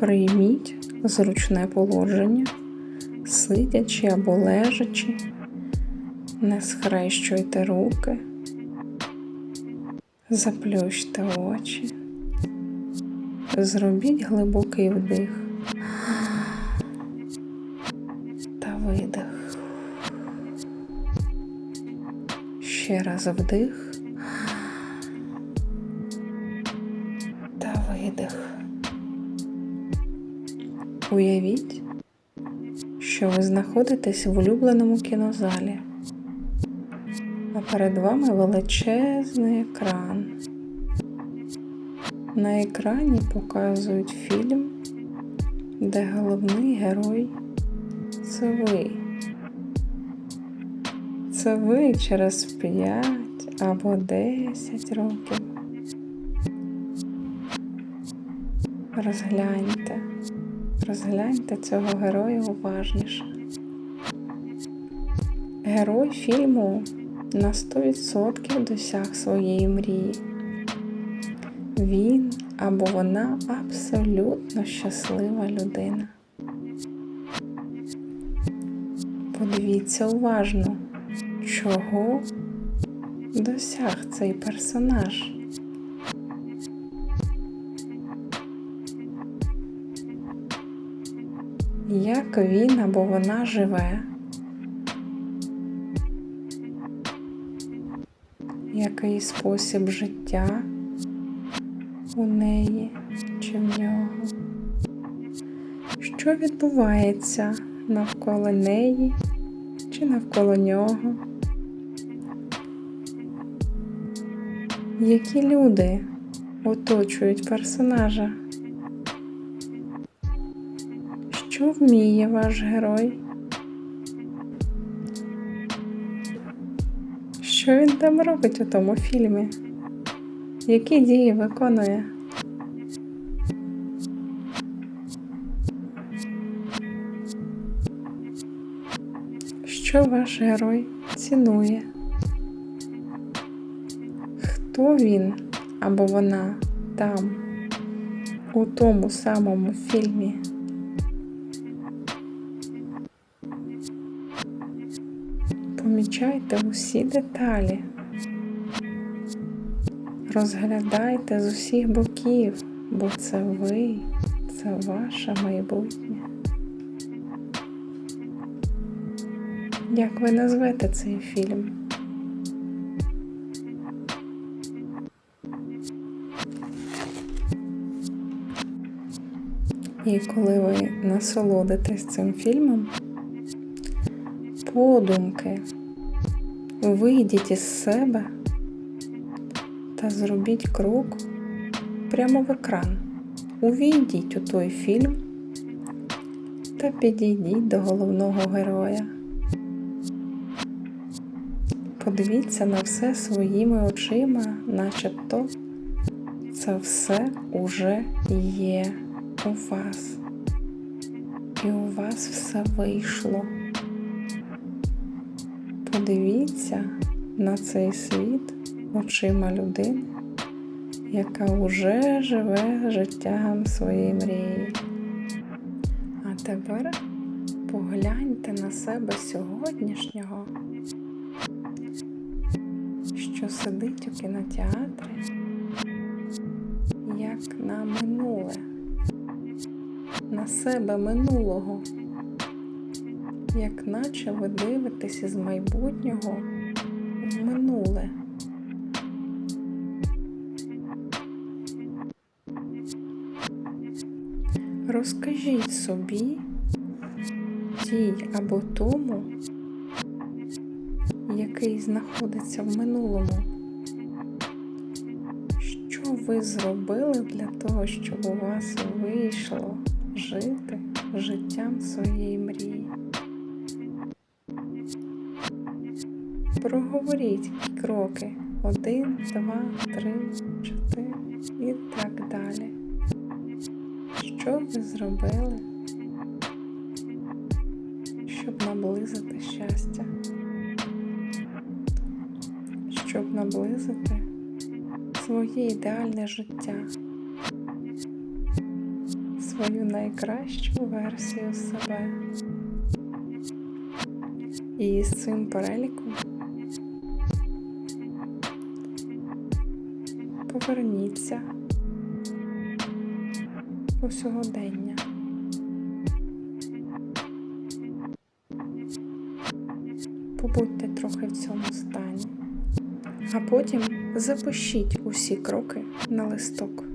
Прийміть зручне положення, сидячи або лежачи, не схрещуйте руки, заплющте очі, зробіть глибокий вдих та видих. Ще раз вдих Уявіть, що ви знаходитесь в улюбленому кінозалі, а перед вами величезний екран. На екрані показують фільм, де головний герой це ви. Це ви через 5 або 10 років. Розгляньте, розгляньте цього героя уважніше. Герой фільму на 100% досяг своєї мрії. Він або вона абсолютно щаслива людина. Подивіться уважно, чого досяг цей персонаж. Як він або вона живе, який спосіб життя у неї чи в нього, що відбувається навколо неї чи навколо нього, які люди оточують персонажа. Що вміє ваш герой? Що він там робить у тому фільмі? Які дії виконує? Що ваш герой цінує? Хто він або вона там, у тому самому фільмі? Помічайте усі деталі. Розглядайте з усіх боків, бо це ви, це ваше майбутнє. Як ви назвете цей фільм? І коли ви насолодитесь цим фільмом, подумки, вийдіть із себе та зробіть крок прямо в екран. Увійдіть у той фільм та підійдіть до головного героя. Подивіться на все своїми очима, начебто це все уже є у вас. І у вас все вийшло. Подивіться на цей світ очима людини, яка вже живе життям своєї мрії. А тепер погляньте на себе сьогоднішнього, що сидить у кінотеатрі, як на минуле, на себе минулого, як наче ви дивитесь із майбутнього в минуле. Розкажіть собі тій або тому, який знаходиться в минулому, що ви зробили для того, щоб у вас вийшло жити життям своєї мрії. Проговоріть кроки один, два, три, чотири і так далі. Що ви зробили, щоб наблизити щастя? Щоб наблизити своє ідеальне життя, свою найкращу версію себе. І з цим переліком поверніться у сьогодення. Побудьте трохи в цьому стані, а потім запишіть усі кроки на листок.